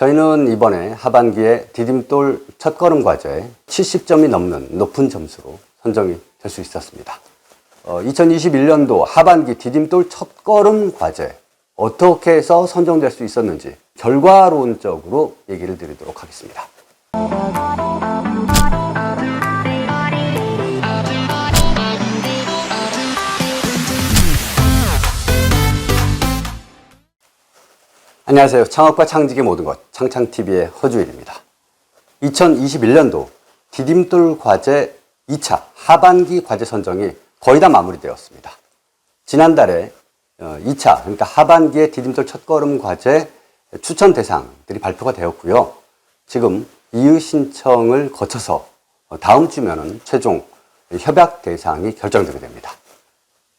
저희는 이번에 하반기에 디딤돌 첫걸음 과제에 70점이 넘는 높은 점수로 선정이 될 수 있었습니다. 어, 2021년도 하반기 디딤돌 첫걸음 과제 어떻게 해서 선정될 수 있었는지 결과론적으로 얘기를 드리도록 하겠습니다. 안녕하세요. 창업과 창직의 모든 것 창창TV의 허주일입니다. 2021년도 디딤돌 과제 2차 하반기 과제 선정이 거의 다 마무리되었습니다. 지난달에 2차 그러니까 하반기의 디딤돌 첫걸음 과제 추천 대상들이 발표가 되었고요. 지금 이의 신청을 거쳐서 다음 주면은 최종 협약 대상이 결정되게 됩니다.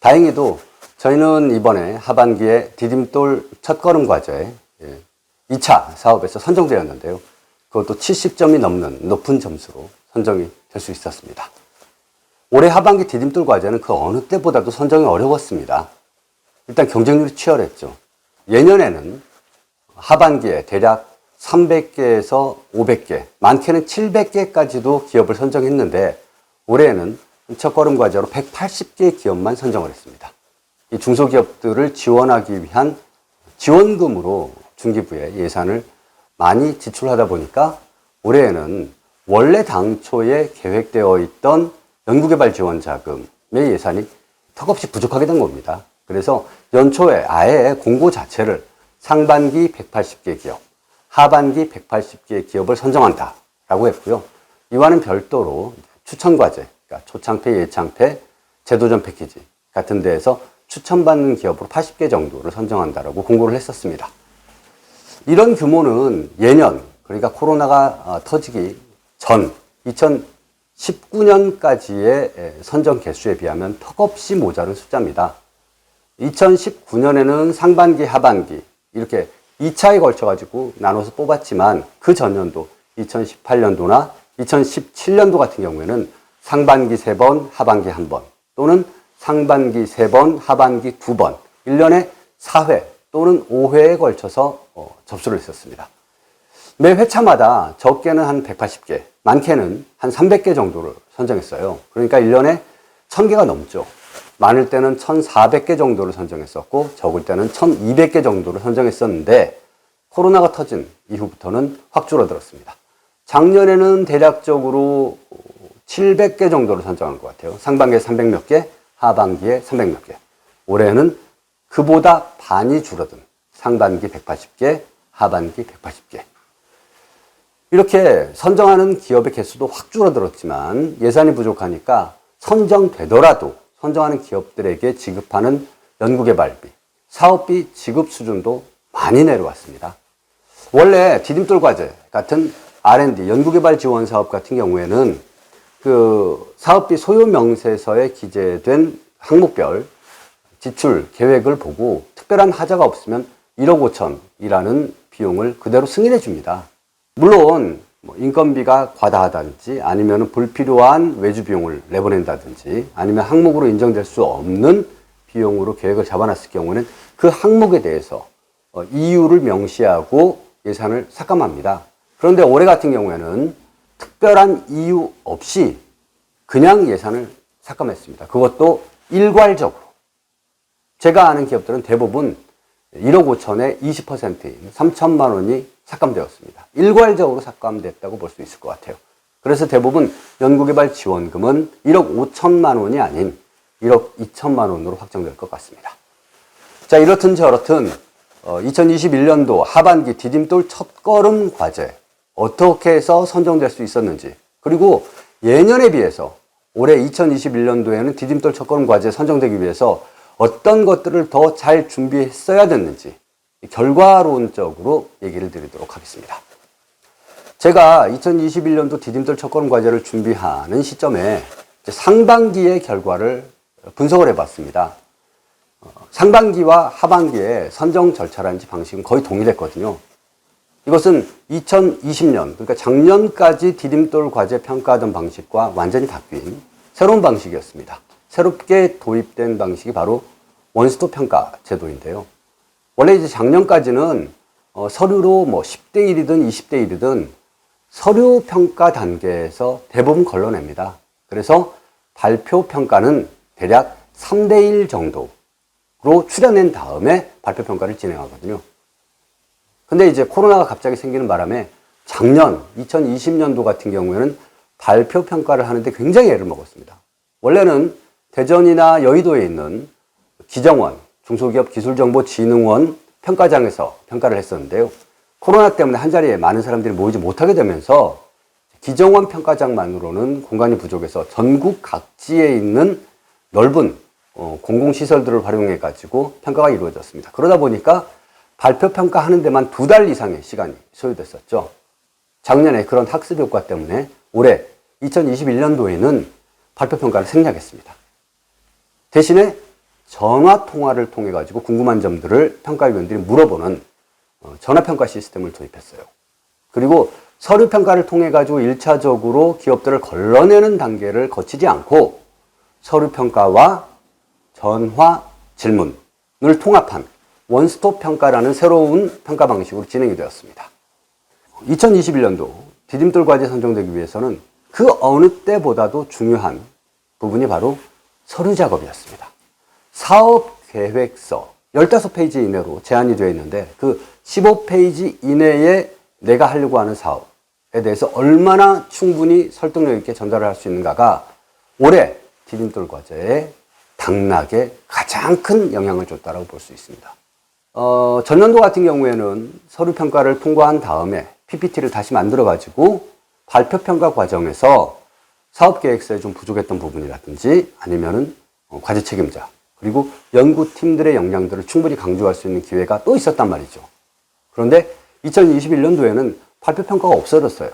다행히도 저희는 이번에 하반기에 디딤돌 첫걸음 과제 2차 사업에서 선정되었는데요. 그것도 70점이 넘는 높은 점수로 선정이 될 수 있었습니다. 올해 하반기 디딤돌 과제는 그 어느 때보다도 선정이 어려웠습니다. 일단 경쟁률이 치열했죠. 예년에는 하반기에 대략 300개에서 500개, 많게는 700개까지도 기업을 선정했는데 올해에는 첫걸음 과제로 180개 기업만 선정을 했습니다. 이 중소기업들을 지원하기 위한 지원금으로 중기부에 예산을 많이 지출하다 보니까 올해에는 원래 당초에 계획되어 있던 연구개발 지원 자금의 예산이 턱없이 부족하게 된 겁니다. 그래서 연초에 아예 공고 자체를 상반기 180개 기업, 하반기 180개 기업을 선정한다라고 했고요. 이와는 별도로 추천 과제, 그러니까 초창패, 예창패, 제도전 패키지 같은 데에서 추천받는 기업으로 80개 정도를 선정한다라고 공고를 했었습니다. 이런 규모는 예년, 그러니까 코로나가 어, 터지기 전 2019년까지의 선정 개수에 비하면 턱없이 모자른 숫자입니다. 2019년에는 상반기, 하반기 이렇게 2차에 걸쳐 가지고 나눠서 뽑았지만 그 전년도 2018년도나 2017년도 같은 경우에는 상반기 3번, 하반기 1번 또는 상반기 3번, 하반기 2번 1년에 4회 또는 5회에 걸쳐서 어, 접수를 했었습니다. 매 회차마다 적게는 한 180개, 많게는 한 300개 정도를 선정했어요. 그러니까 1년에 1000개가 넘죠. 많을 때는 1400개 정도를 선정했었고, 적을 때는 1200개 정도를 선정했었는데, 코로나가 터진 이후부터는 확 줄어들었습니다. 작년에는 대략적으로 700개 정도를 선정한 것 같아요. 상반기에 300 몇 개, 하반기에 300몇 개. 올해는 그보다 반이 줄어든 상반기 180개, 하반기 180개. 이렇게 선정하는 기업의 개수도 확 줄어들었지만 예산이 부족하니까 선정되더라도 선정하는 기업들에게 지급하는 연구개발비, 사업비 지급 수준도 많이 내려왔습니다. 원래 디딤돌 과제 같은 R&D, 연구개발 지원 사업 같은 경우에는 그 사업비 소요 명세서에 기재된 항목별 지출 계획을 보고 특별한 하자가 없으면 1억 5천이라는 비용을 그대로 승인해 줍니다. 물론 뭐 인건비가 과다하다든지 아니면 불필요한 외주 비용을 내보낸다든지 아니면 항목으로 인정될 수 없는 비용으로 계획을 잡아놨을 경우는 그 항목에 대해서 어, 이유를 명시하고 예산을 삭감합니다. 그런데 올해 같은 경우에는 특별한 이유 없이 그냥 예산을 삭감했습니다. 그것도 일괄적으로. 제가 아는 기업들은 대부분 1억 5천에 20%인 3천만 원이 삭감되었습니다. 일괄적으로 삭감됐다고 볼 수 있을 것 같아요. 그래서 대부분 연구개발 지원금은 1억 5천만 원이 아닌 1억 2천만 원으로 확정될 것 같습니다. 자, 이렇든 저렇든 2021년도 하반기 디딤돌 첫걸음 과제 어떻게 해서 선정될 수 있었는지 그리고 예년에 비해서 올해 2021년도에는 디딤돌 첫걸음 과제 선정되기 위해서 어떤 것들을 더 잘 준비했어야 됐는지 결과론적으로 얘기를 드리도록 하겠습니다. 제가 2021년도 디딤돌 첫걸음 과제를 준비하는 시점에 상반기의 결과를 분석을 해봤습니다. 어, 상반기와 하반기의 선정 절차라든지 방식은 거의 동일했거든요. 이것은 2020년, 그러니까 작년까지 디딤돌 과제 평가하던 방식과 완전히 바뀐 새로운 방식이었습니다. 새롭게 도입된 방식이 바로 원스톱 평가 제도인데요. 원래 이제 작년까지는 어, 서류로 뭐 10대 1이든 20대 1이든 서류 평가 단계에서 대부분 걸러냅니다. 그래서 발표 평가는 대략 3대 1 정도로 추려낸 다음에 발표 평가를 진행하거든요. 근데 이제 코로나가 갑자기 생기는 바람에 작년 2020년도 같은 경우에는 발표 평가를 하는데 굉장히 애를 먹었습니다. 원래는 대전이나 여의도에 있는 기정원, 중소기업기술정보진흥원 평가장에서 평가를 했었는데요. 코로나 때문에 한 자리에 많은 사람들이 모이지 못하게 되면서 기정원 평가장만으로는 공간이 부족해서 전국 각지에 있는 넓은 어, 공공시설들을 활용해 가지고 평가가 이루어졌습니다. 그러다 보니까 발표 평가하는 데만 두 달 이상의 시간이 소요됐었죠. 작년에 그런 학습 효과 때문에 올해 2021년도에는 발표 평가를 생략했습니다. 대신에 전화 통화를 통해 가지고 궁금한 점들을 평가위원들이 물어보는 어, 전화 평가 시스템을 도입했어요. 그리고 서류 평가를 통해 가지고 1차적으로 기업들을 걸러내는 단계를 거치지 않고 서류 평가와 전화 질문을 통합한 원스톱 평가라는 새로운 평가 방식으로 진행이 되었습니다. 2021년도 디딤돌 과제 선정되기 위해서는 그 어느 때보다도 중요한 부분이 바로 서류 작업이었습니다. 사업 계획서 15페이지 이내로 제한이 되어 있는데 그 15페이지 이내에 내가 하려고 하는 사업에 대해서 얼마나 충분히 설득력 있게 전달을 할 수 있는가가 올해 디딤돌 과제의 당락에 가장 큰 영향을 줬다고 볼 수 있습니다. 어, 전년도 같은 경우에는 서류 평가를 통과한 다음에 PPT를 다시 만들어 가지고 발표 평가 과정에서 사업 계획서에 좀 부족했던 부분이라든지 아니면은 어, 과제 책임자 그리고 연구팀들의 역량들을 충분히 강조할 수 있는 기회가 또 있었단 말이죠. 그런데 2021년도에는 발표 평가가 없어졌어요.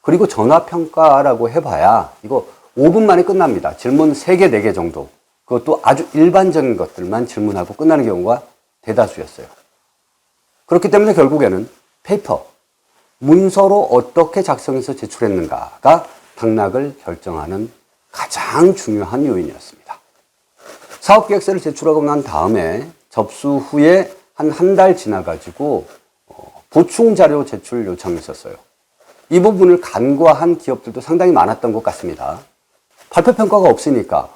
그리고 전화 평가라고 해봐야 이거 5분 만에 끝납니다. 질문 3개, 4개 정도. 그것도 아주 일반적인 것들만 질문하고 끝나는 경우가 대다수였어요. 그렇기 때문에 결국에는 페이퍼, 문서로 어떻게 작성해서 제출했는가가 당락을 결정하는 가장 중요한 요인이었습니다. 사업 계획서를 제출하고 난 다음에 접수 후에 한 한 달 지나가지고 어, 보충 자료 제출 요청이 있었어요. 이 부분을 간과한 기업들도 상당히 많았던 것 같습니다. 발표 평가가 없으니까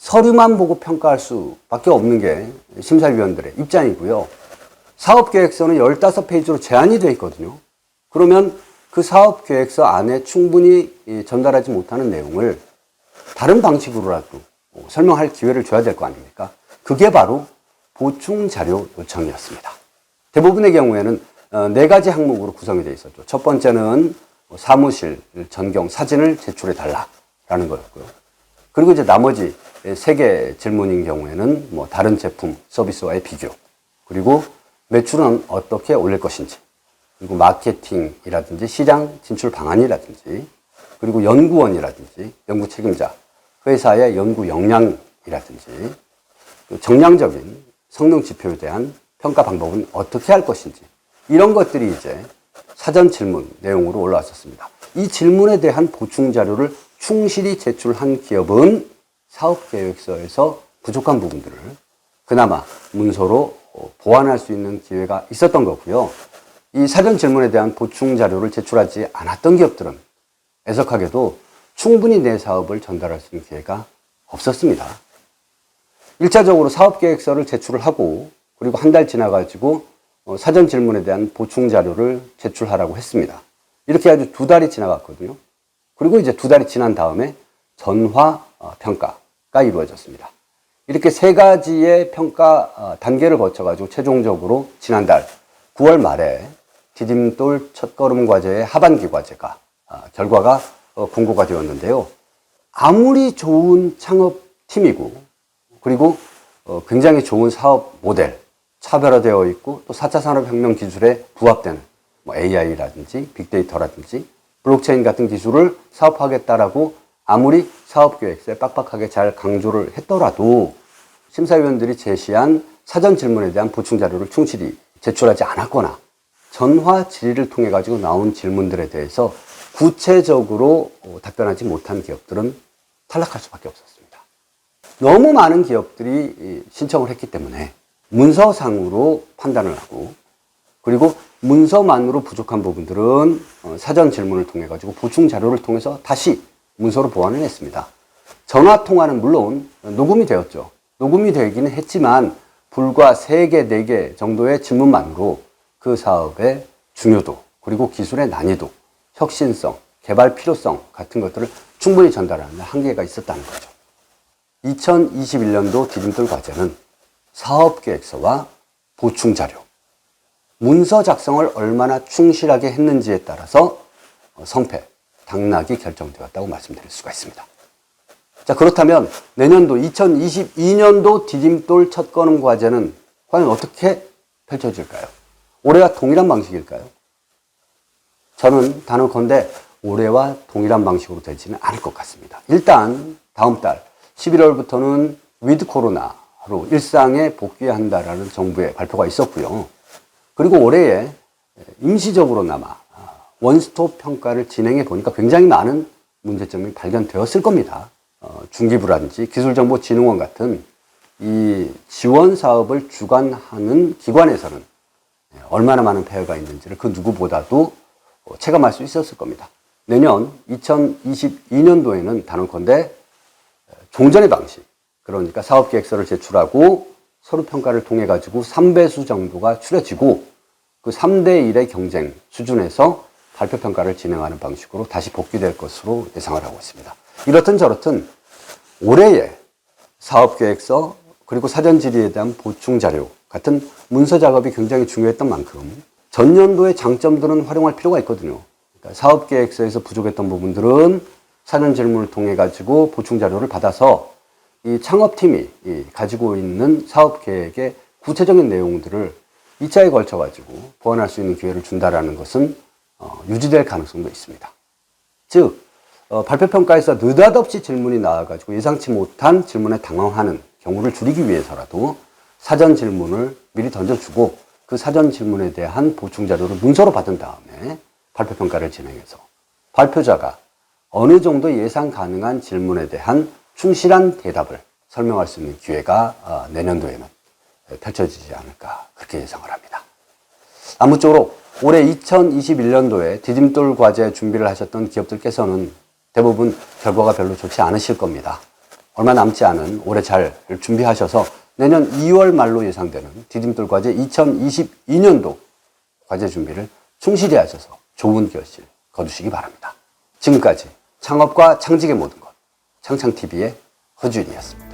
서류만 보고 평가할 수밖에 없는 게 심사위원들의 입장이고요. 사업 계획서는 15페이지로 제한이 되어 있거든요. 그러면 그 사업 계획서 안에 충분히 전달하지 못하는 내용을 다른 방식으로라도 설명할 기회를 줘야 될 거 아닙니까? 그게 바로 보충 자료 요청이었습니다. 대부분의 경우에는 어, 네 가지 항목으로 구성이 되어 있었죠. 첫 번째는 사무실 전경 사진을 제출해 달라라는 거였고요. 그리고 이제 나머지 세 개 질문인 경우에는 뭐 다른 제품 서비스와의 비교 그리고 매출은 어떻게 올릴 것인지 그리고 마케팅이라든지 시장 진출 방안이라든지 그리고 연구원이라든지 연구 책임자 회사의 연구 역량이라든지 정량적인 성능 지표에 대한 평가 방법은 어떻게 할 것인지 이런 것들이 이제 사전 질문 내용으로 올라왔었습니다. 이 질문에 대한 보충 자료를 충실히 제출한 기업은 사업 계획서에서 부족한 부분들을 그나마 문서로 어, 보완할 수 있는 기회가 있었던 거고요. 이 사전 질문에 대한 보충 자료를 제출하지 않았던 기업들은 애석하게도 충분히 내 사업을 전달할 수 있는 기회가 없었습니다. 1차적으로 사업 계획서를 제출을 하고 그리고 한 달 지나가지고 어, 사전 질문에 대한 보충 자료를 제출하라고 했습니다. 이렇게 아주 두 달이 지나갔거든요. 그리고 이제 두 달이 지난 다음에 전화 어, 평가가 이루어졌습니다. 이렇게 세 가지의 평가 어, 단계를 거쳐가지고 최종적으로 지난달 9월 말에 디딤돌 첫걸음 과제의 하반기 과제가 결과가 공고가 되었는데요. 아무리 좋은 창업팀이고 그리고 굉장히 좋은 사업 모델, 차별화되어 있고 또 4차 산업혁명 기술에 부합되는 뭐 AI라든지 빅데이터라든지 블록체인 같은 기술을 사업하겠다라고 아무리 사업 계획서에 빡빡하게 잘 강조를 했더라도 심사위원들이 제시한 사전 질문에 대한 보충 자료를 충실히 제출하지 않았거나 전화 질의를 통해 가지고 나온 질문들에 대해서 구체적으로 답변하지 못한 기업들은 탈락할 수밖에 없었습니다. 너무 많은 기업들이 신청을 했기 때문에 문서상으로 판단을 하고 그리고 문서만으로 부족한 부분들은 어, 사전 질문을 통해 가지고 보충 자료를 통해서 다시 문서로 보완을 했습니다. 전화 통화는 물론 녹음이 되었죠. 녹음이 되기는 했지만 불과 3개, 4개 정도의 질문만으로 그 사업의 중요도, 그리고 기술의 난이도, 혁신성, 개발 필요성 같은 것들을 충분히 전달하는 한계가 있었다는 거죠. 2021년도 디딤돌 과제는 사업 계획서와 보충 자료, 문서 작성을 얼마나 충실하게 했는지에 따라서 성패, 당락이 결정되었다고 말씀드릴 수가 있습니다. 자, 그렇다면 내년도 2022년도 디딤돌 첫 건음 과제는 과연 어떻게 펼쳐질까요? 올해와 동일한 방식일까요? 저는 단언컨대 올해와 동일한 방식으로 되지는 않을 것 같습니다. 일단 다음 달 11월부터는 위드 코로나로 일상에 복귀한다라는 정부의 발표가 있었고요. 그리고 올해에 임시적으로나마 원스톱 평가를 진행해 보니까 굉장히 많은 문제점이 발견되었을 겁니다. 어, 중기부라든지 기술정보진흥원 같은 이 지원 사업을 주관하는 기관에서는 얼마나 많은 폐해가 있는지를 그 누구보다도 어, 체감할 수 있었을 겁니다. 내년 2022년도에는 단언컨대 종전의 방식, 그러니까 사업계획서를 제출하고 서류 평가를 통해 가지고 3배수 정도가 추려지고 그 3대 1의 경쟁 수준에서 발표 평가를 진행하는 방식으로 다시 복귀될 것으로 예상을 하고 있습니다. 이렇든 저렇든 올해의 사업 계획서 그리고 사전 질의에 대한 보충 자료 같은 문서 작업이 굉장히 중요했던 만큼 전년도의 장점들은 활용할 필요가 있거든요. 그러니까 사업 계획서에서 부족했던 부분들은 사전 질문을 통해 가지고 보충 자료를 받아서 이 창업팀이 이 가지고 있는 사업 계획의 구체적인 내용들을 2차에 걸쳐 가지고 보완할 수 있는 기회를 준다라는 것은 어, 유지될 가능성도 있습니다. 즉 어, 발표 평가에서 느닷없이 질문이 나와가지고 예상치 못한 질문에 당황하는 경우를 줄이기 위해서라도 사전 질문을 미리 던져주고 그 사전 질문에 대한 보충 자료를 문서로 받은 다음에 발표 평가를 진행해서 발표자가 어느 정도 예상 가능한 질문에 대한 충실한 대답을 설명할 수 있는 기회가 어, 내년도에는 펼쳐지지 않을까 그렇게 예상을 합니다. 아무쪼록 올해 2021년도에 디딤돌 과제 준비를 하셨던 기업들께서는 대부분 결과가 별로 좋지 않으실 겁니다. 얼마 남지 않은 올해 잘 준비하셔서 내년 2월 말로 예상되는 디딤돌 과제 2022년도 과제 준비를 충실히 하셔서 좋은 결실 거두시기 바랍니다. 지금까지 창업과 창직의 모든 것 창창TV의 허준이었습니다.